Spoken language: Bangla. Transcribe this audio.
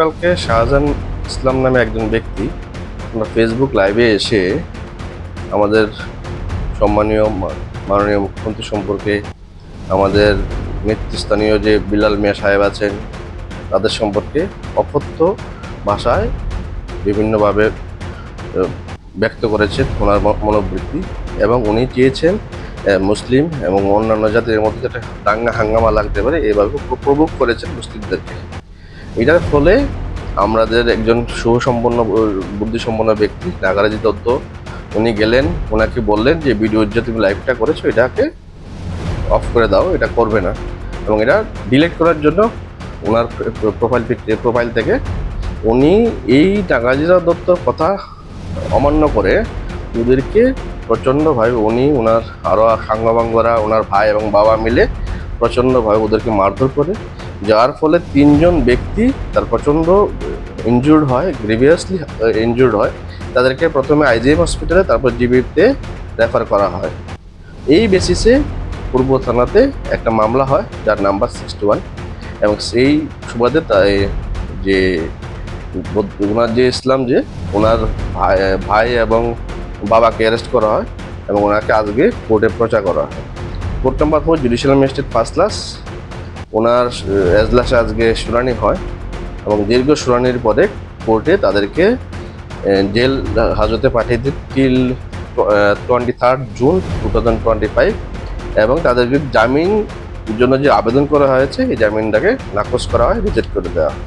গতকালকে শাহজাহান ইসলাম নামে একজন ব্যক্তি আমরা ফেসবুক লাইভে এসে আমাদের সম্মানীয় মাননীয় মুখ্যমন্ত্রী সম্পর্কে আমাদের নেতৃস্থানীয় যে বিলাল মিয়া সাহেব আছেন, তাদের সম্পর্কে অকথ্য ভাষায় বিভিন্নভাবে ব্যক্ত করেছেন ওনার মনোবৃত্তি এবং উনি চেয়েছেন মুসলিম এবং অন্যান্য জাতির মধ্যে যেটা দাঙ্গা হাঙ্গামা লাগতে পারে, এভাবে প্রভোগ করেছেন মুসলিমদেরকে। এটার ফলে আমাদের একজন সুসম্পন্ন বুদ্ধিসম্পন্ন ব্যক্তি, নাগারাজি দত্ত, উনি গেলেন ওনাকে বললেন যে, ভিডিও যে তুমি লাইভটা করেছ, এটাকে অফ করে দাও, এটা করবে না। এবং এটা ডিলেট করার জন্য ওনার প্রোফাইল প্রোফাইল থেকে উনি এই নাগাজিরা দত্তর কথা অমান্য করে ওদেরকে প্রচণ্ডভাবে উনি ওনার আরও সাঙ্গবাঙ্গরা ওনার ভাই এবং বাবা মিলে প্রচণ্ডভাবে ওদেরকে মারধর করে যার ফলে তিনজন ব্যক্তি তার প্রচণ্ড ইনজুর্ড হয় গ্রিভিয়াসলি ইনজুর্ড হয়। তাদেরকে প্রথমে আইজিএম হসপিটালে তারপর জিবিতে রেফার করা হয়। এই বেসিসে পূর্ব থানাতে একটা মামলা হয়, যার নাম্বার সিক্সটি ওয়ান এবং সেই সুবাদে তাই যে, ওনার যে ইসলাম যে, ওনার ভাই ভাই এবং বাবাকে অ্যারেস্ট করা হয় এবং ওনাকে আজকে কোর্টে প্রচার করা হয়। Court number four judicial magistrate first class ওনার এজলাসে আজকে শুনানি হয় এবং দীর্ঘ শুনানির পরে কোর্টে তাদেরকে জেল হাজতে পাঠিয়ে দিন till twenty third June two thousand twenty five এবং তাদেরকে জামিন জন্য যে আবেদন করা হয়েছে, এই জামিনটাকে নাকচ করা হয়, রিজেক্ট করে দেওয়া হয়।